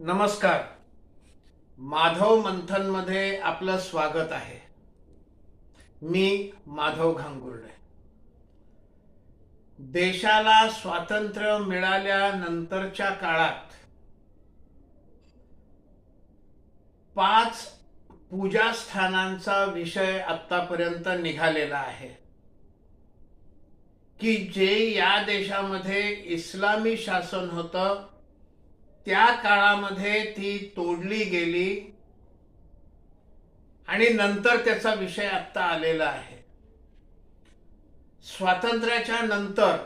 नमस्कार. माधव मंथनमध्ये आपलं स्वागत आहे. मी माधव घांगुर्डे. देशाला स्वातंत्र्य मिळाल्यानंतरच्या काळात पाच पूजास्थानांचा विषय आतापर्यंत निघालेला आहे. की जे या देशामध्ये इस्लामी शासन होतं त्या काळामध्ये ती तोडली गेली आणि नंतर त्याचा विषय आत्ता आलेला आहे. स्वातंत्र्याच्या नंतर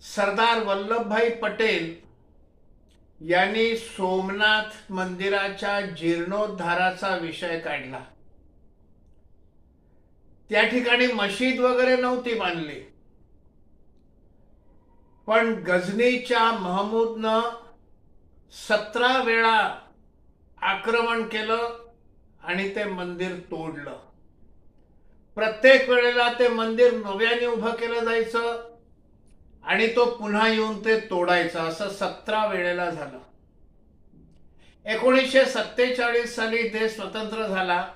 सरदार वल्लभभाई पटेल यांनी सोमनाथ मंदिराच्या जीर्णोद्धाराचा विषय काढला. त्या ठिकाणी मशीद वगैरे नव्हती बांधली. पण गझनीच्या महमूदनं सतरा वेळा आक्रमण केलं आणि ते मंदिर तोडलं. प्रत्येक वेळेला ते मंदिर नव्याने उभं केलं जायचं आणि तो पुन्हा येऊन ते तोडायचं असं सतरा वेळेला झालं. एकोणीसशे सत्तेचाळीस साली देश स्वतंत्र झाला.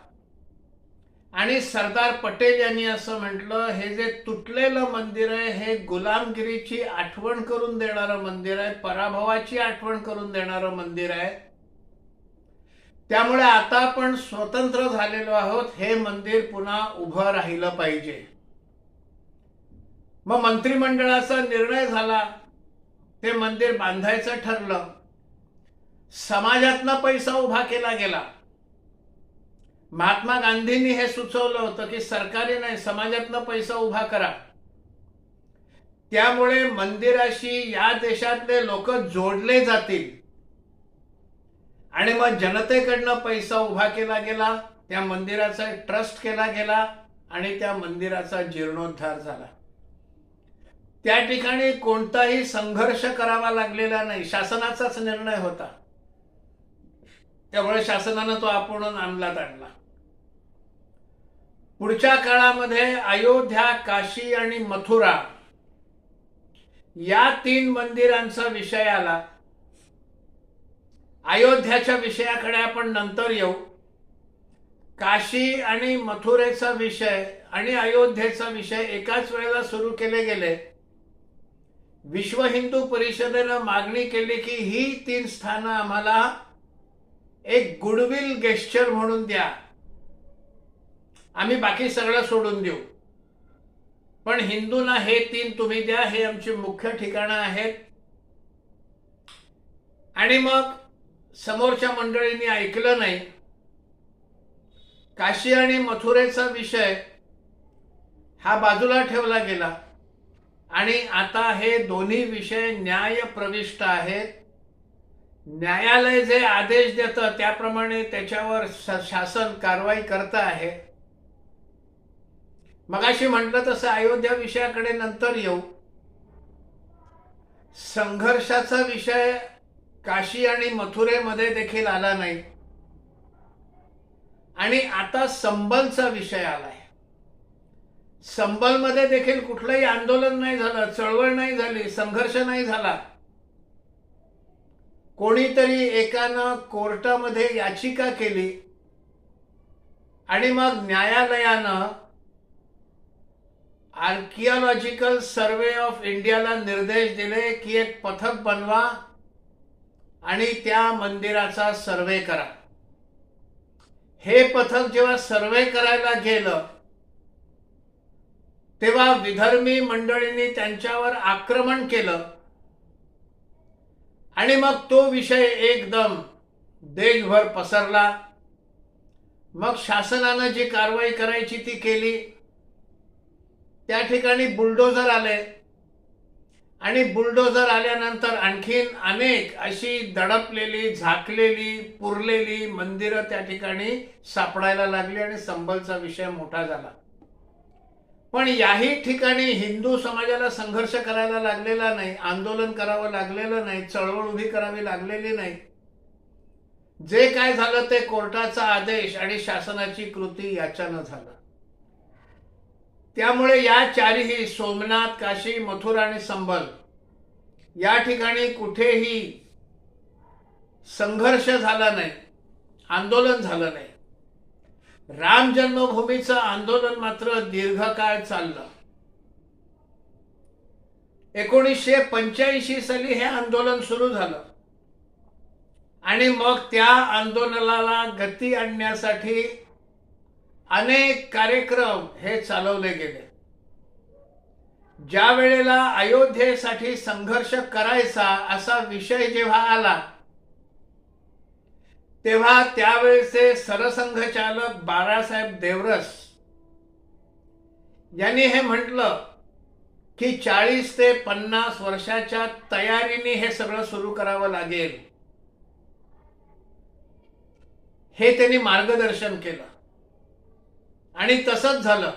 आणि सरदार पटेल यांनी असं म्हटलं हे जे तुटलेलं मंदिर आहे हे गुलामगिरीची आठवण करून देणारं मंदिर आहे पराभवाची आठवण करून देणारं मंदिर आहे. त्यामुळे आता आपण स्वतंत्र झालेलो आहोत हे मंदिर पुन्हा उभं राहिलं पाहिजे. मग मंत्रिमंडळाचा निर्णय झाला. ते मंदिर बांधायचं ठरलं. समाजातनं पैसा उभा केला गेला. महात्मा गांधींनी हे सुचवलं होतं की सरकारी नाही समाजातनं पैसा उभा करा. त्यामुळे मंदिराशी या देशातले लोक जोडले जातील. आणि मग जनतेकडनं पैसा उभा केला गेला त्या मंदिराचा ट्रस्ट केला गेला आणि त्या मंदिराचा जीर्णोद्धार झाला. त्या ठिकाणी कोणताही संघर्ष करावा लागलेला नाही शासनाचाच निर्णय होता. त्यामुळे शासनानं तो आपण अंमलात आणला. पुढच्या काळामध्ये अयोध्या काशी आणि मथुरा या तीन मंदिरांचा विषय आला. अयोध्याच्या विषयाकडे आपण नंतर येऊ. काशी आणि मथुरेचा विषय आणि अयोध्येचा विषय एकाच वेळेला सुरू केले गेले. विश्व हिंदू परिषदेनं मागणी केली की ही तीन स्थानं आम्हाला एक गुडविल गेस्चर म्हणून द्या. आम्ही बाकी सगळं सोडून देऊ. पण हिंदूंना हे तीन तुम्ही द्या हे आमची मुख्य ठिकाणं आहेत. आणि मग समोरच्या मंडळींनी ऐकलं नाही. काशी आणि मथुरेचा विषय हा बाजूला ठेवला गेला. आणि आता हे दोन्ही विषय न्याय प्रविष्ट आहेत. न्यायालय जे आदेश देतं त्याप्रमाणे त्याच्यावर शासन कारवाई करत आहे. मगाशी म्हटलं तसं अयोध्या विषयाकडे नंतर येऊ. संघर्षाचा विषय काशी आणि मथुरेमध्ये देखील आला नाही. आणि आता संबलचा विषय आलाय. संबलमध्ये देखील कुठलंही आंदोलन नाही झालं चळवळ नाही झाली संघर्ष नाही झाला. कोणीतरी एकानं कोर्टामध्ये याचिका केली आणि मग न्यायालयानं आर्किओलॉजिकल सर्वे ऑफ इंडियाला निर्देश दिले की एक पथक बनवा आणि त्या मंदिराचा सर्वे करा. हे पथक जेव्हा सर्वे करायला गेलं तेव्हा विधर्मी मंडळींनी त्यांच्यावर आक्रमण केलं. आणि मग तो विषय एकदम देशभर पसरला. मग शासनानं जी कारवाई करायची ती केली त्या ठिकाणी बुलडोझर आले. आणि बुलडोझर आल्यानंतर आणखीन अनेक अशी दडपलेली झाकलेली पुरलेली मंदिरं त्या ठिकाणी सापडायला लागली आणि संबलचा विषय मोठा झाला. पण याही ठिकाणी हिंदू समाजाला संघर्ष करायला लागलेला नाही आंदोलन करावं लागलेलं नाही चळवळ उभी करावी लागलेली नाही. जे काय झालं ते कोर्टाचा आदेश आणि शासनाची कृती याच्यानं झालं. त्यामुळे या चारही सोमनाथ काशी मथुरा आणि संबल या ठिकाणी कुठेही संघर्ष झाला नाही आंदोलन झालं नाही. राम जन्मभूमीचं आंदोलन मात्र दीर्घकाळ चाललं. एकोणीसशे पंच्याऐंशी साली हे आंदोलन सुरू झालं. आणि मग त्या आंदोलनाला गती आणण्यासाठी अनेक कार्यक्रम हे चालवले गेले. ज्या वेळेला अयोध्येसाठी संघर्ष करायचा असा विषय जेव्हा आला तेव्हा त्यावेळेचे सरसंघचालक बाळासाहेब देवरस यांनी हे म्हटलं की चाळीस ते पन्नास वर्षाच्या तयारीने हे सगळं सुरू करावं लागेल. हे त्यांनी मार्गदर्शन केलं. आणि तसंच झालं.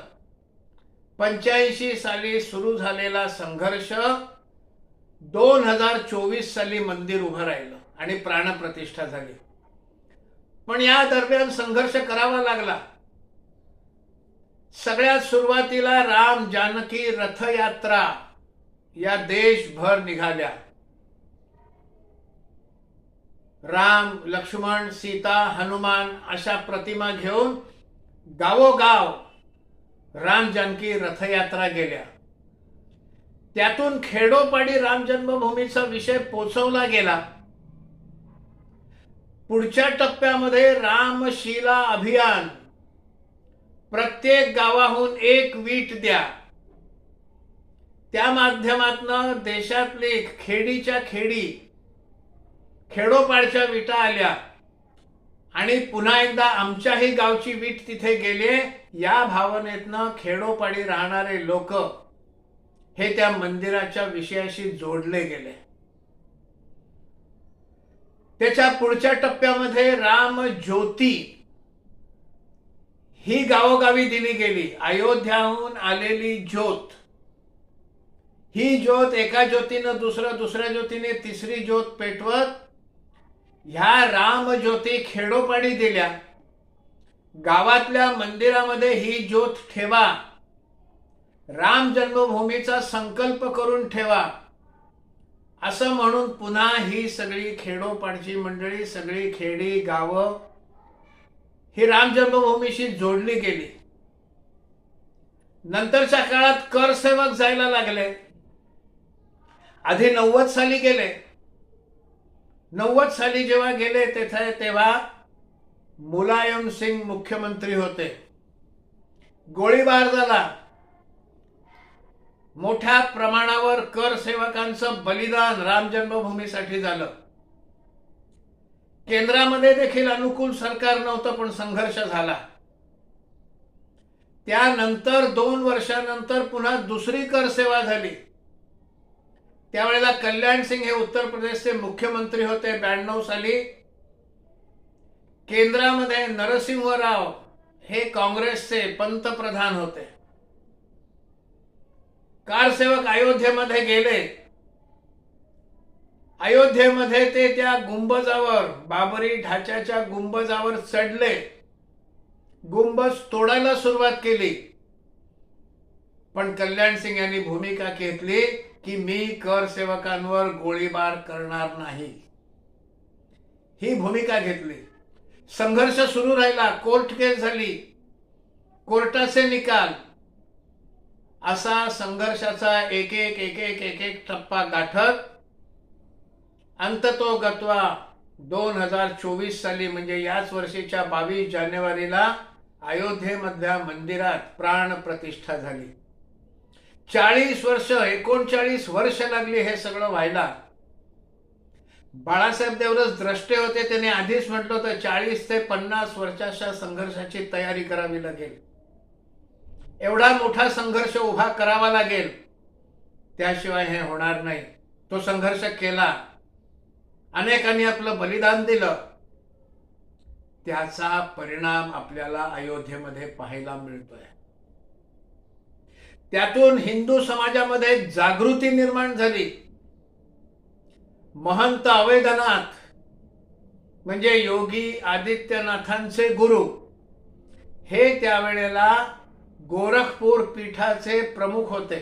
पंच्याऐंशी साली सुरू झालेला संघर्ष दोन हजार चोवीस साली मंदिर उभं राहिलं आणि प्राणप्रतिष्ठा झाली. पण या दरम्यान संघर्ष करावा लागला. सगळ्यात सुरुवातीला राम जानकी रथयात्रा या देशभर निघाल्या. राम लक्ष्मण सीता हनुमान अशा प्रतिमा घेऊन गावोगाव राम जानकी रथयात्रा गेल्या. त्यातून खेडोपाडी राम जन्मभूमीचा विषय पोचवला गेला. पुढच्या टप्प्यामध्ये रामशिला अभियान. प्रत्येक गावाहून एक वीट द्या. त्या माध्यमातनं देशातली खेडीच्या खेडी खेडोपाडच्या विटा आल्या. आणि पुन्हा एकदा आमच्याही गावची वीट तिथे गेले. या भावनेतनं खेडोपाडी राहणारे लोक हे त्या मंदिराच्या विषयाशी जोडले गेले. त्याच्या पुढच्या टप्प्यामध्ये राम ज्योती ही गावोगावी दिली गेली. अयोध्याहून आलेली ज्योत. ही ज्योत एका ज्योतीनं दुसरं दुसऱ्या ज्योतीने तिसरी ज्योत पेटवत ह्या राम ज्योती खेडोपाडी दिल्या. गावातल्या मंदिरामध्ये ही ज्योत ठेवा. राम जन्मभूमीचा संकल्प करून ठेवा. असं म्हणून पुन्हा ही सगळी खेडोपाडची मंडळी सगळी खेडी गावं ही राम जन्मभूमीशी जोडली गेली. नंतरच्या काळात करसेवक जायला लागले. आधी नव्वद साली गेले. नव्वद साली जेव्हा गेले तेथे तेव्हा मुलायम सिंग मुख्यमंत्री होते. गोळीबार झाला. मोठ्या प्रमाणावर कर सेवकांचं बलिदान राम जन्मभूमीसाठी झालं. केंद्रामध्ये देखील अनुकूल सरकार नव्हतं पण संघर्ष झाला. त्यानंतर दोन वर्षानंतर पुन्हा दुसरी कर सेवा झाली. त्यावेळेला कल्याण सिंग हे उत्तर प्रदेशचे मुख्यमंत्री होते. ब्याण्णव साली केंद्रामध्ये नरसिंह राव हे काँग्रेसचे पंतप्रधान होते. कारसेवक अयोध्येमध्ये गेले. अयोध्येमध्ये ते त्या गुंबजावर बाबरी ढाच्याच्या गुंबजावर चढले. गुंबज तोडायला सुरुवात केली. पण कल्याण सिंग यांनी भूमिका घेतली की मी कर सेवकांवर गोळीबार करणार नाही. ही भूमिका घेतली. संघर्ष सुरू राहिला कोर्ट केस झाली. कोर्टाचे निकाल. असा संघर्षाचा एक एक एक एक एक एक टप्पा गाठत अंततो गत्वा दोन हजार चोवीस साली म्हणजे याच वर्षीच्या बावीस जानेवारीला अयोध्येमधल्या मंदिरात प्राण प्रतिष्ठा झाली. चाळीस वर्ष एकोणचाळीस वर्ष लागली हे सगळं व्हायला. बाळासाहेब देवरस द्रष्टे होते त्याने आधीच म्हटलं होतं चाळीस ते पन्नास वर्षाच्या संघर्षाची तयारी करावी लागेल. एवढा मोठा संघर्ष उभा करावा लागेल. त्याशिवाय हे होणार नाही. तो संघर्ष केला. अनेकांनी आपलं बलिदान दिलं. त्याचा परिणाम आपल्याला अयोध्येमध्ये पाहायला मिळतोय. त्यातून हिंदू समाजामध्ये जागृती निर्माण झाली. महंत अवेदनाथ म्हणजे योगी आदित्यनाथांचे गुरु हे त्यावेळेला गोरखपूर पीठाचे प्रमुख होते.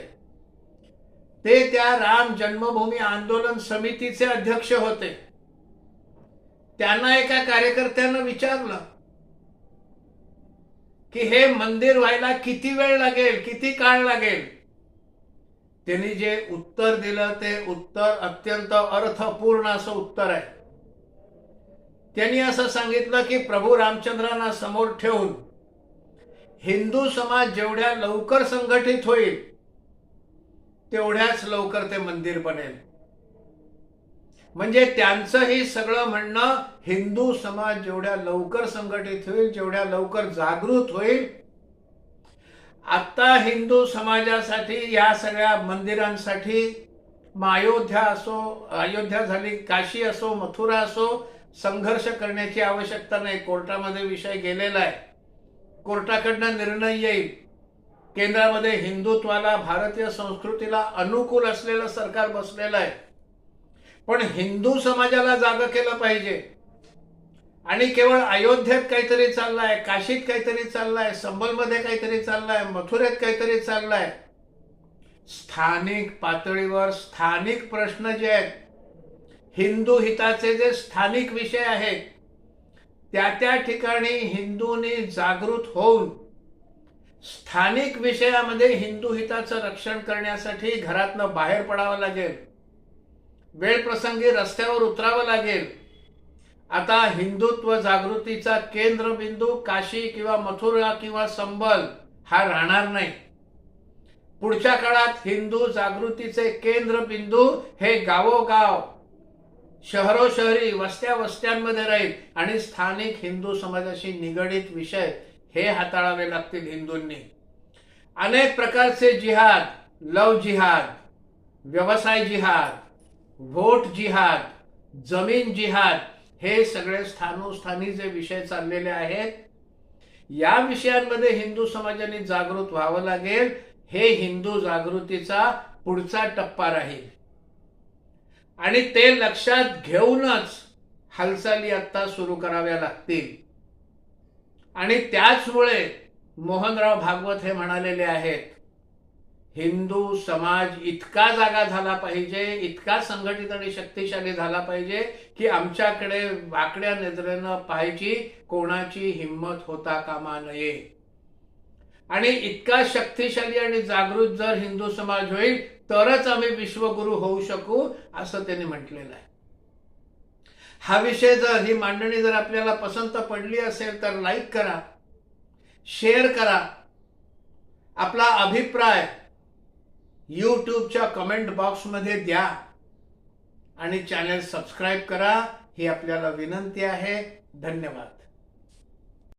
ते त्या राम जन्मभूमी आंदोलन समितीचे अध्यक्ष होते. त्यांना एका कार्यकर्त्यानं विचारलं की हे मंदिर व्हायला किती वेळ लागेल किती काळ लागेल? त्यांनी जे उत्तर दिलं ते उत्तर अत्यंत अर्थपूर्ण असं उत्तर आहे. त्यांनी असं सांगितलं की प्रभू रामचंद्रांना समोर ठेवून हिंदू समाज जेवढ्या लवकर संघटित होईल तेवढ्याच लवकर ते मंदिर बनेल. म्हणजे त्यांचं हे सगळं म्हणणं हिंदू समाज जेवढ्या लवकर संघटित होईल जेवढ्या लवकर जागृत होईल आता हिंदू समाजासाठी या सगळ्या मंदिरांसाठी मग अयोध्या असो अयोध्या झाली काशी असो मथुरा असो संघर्ष करण्याची आवश्यकता नाही. कोर्टामध्ये विषय गेलेला आहे. कोर्टाकडनं निर्णय येईल. केंद्रामध्ये हिंदुत्वाला भारतीय संस्कृतीला अनुकूल असलेलं सरकार बसलेलं आहे. पण हिंदू समाजाला जाग केलं पाहिजे. आणि केवळ अयोध्येत काहीतरी चाललंय काशीत काहीतरी चाललंय संबलमध्ये काहीतरी चाललंय मथुरेत काहीतरी चाललंय. स्थानिक पातळीवर स्थानिक प्रश्न जे आहेत हिंदू हिताचे जे स्थानिक विषय आहेत त्या त्या ठिकाणी हिंदूंनी जागृत होऊन स्थानिक विषयामध्ये हिंदू हिताचं रक्षण करण्यासाठी घरातनं बाहेर पडावं लागेल. वेळप्रसंगी रस्त्यावर उतरावं लागेल. आता हिंदुत्व जागृतीचा केंद्रबिंदू काशी किंवा मथुरा किंवा संबल हा राहणार नाही. पुढच्या काळात हिंदू जागृतीचे केंद्रबिंदू हे गावोगाव शहरोशहरी वस्त्या वस्त्यांमध्ये राहील आणि स्थानिक हिंदू समाजाशी निगडित विषय हे हाताळावे लागतील हिंदूंनी. अनेक प्रकारचे जिहाद लव जिहाद व्यवसाय जिहाद व्होट जिहाद जमीन जिहाद हे सगळे स्थानोस्थानी जे विषय चाललेले आहेत या विषयांमध्ये हिंदू समाजाने जागृत व्हावं लागेल हे हिंदू जागृतीचा पुढचा टप्पा राहील. आणि ते लक्षात घेऊनच हालचाली आता सुरू कराव्या लागतील. आणि त्याचमुळे मोहनराव भागवत हे म्हणालेले आहेत हिंदू समाज इतका जागा झाला पाहिजे इतका संघटित आणि शक्तिशाली झाला पाहिजे की आमच्याकडे वाकड्या नजरेनं पाहायची कोणाची हिंमत होता कामा नये. आणि इतका शक्तिशाली आणि जागृत जर हिंदू समाज होईल तरच आम्ही विश्वगुरु होऊ शकू असं त्यांनी म्हटलेलं आहे. हा विषय जर ही मांडणी जर आपल्याला पसंत पडली असेल तर लाईक करा शेअर करा. आपला अभिप्राय यूट्यूबच्या कमेंट बॉक्समध्ये द्या आणि चॅनल सबस्क्राईब करा. ही आपल्याला विनंती आहे. धन्यवाद.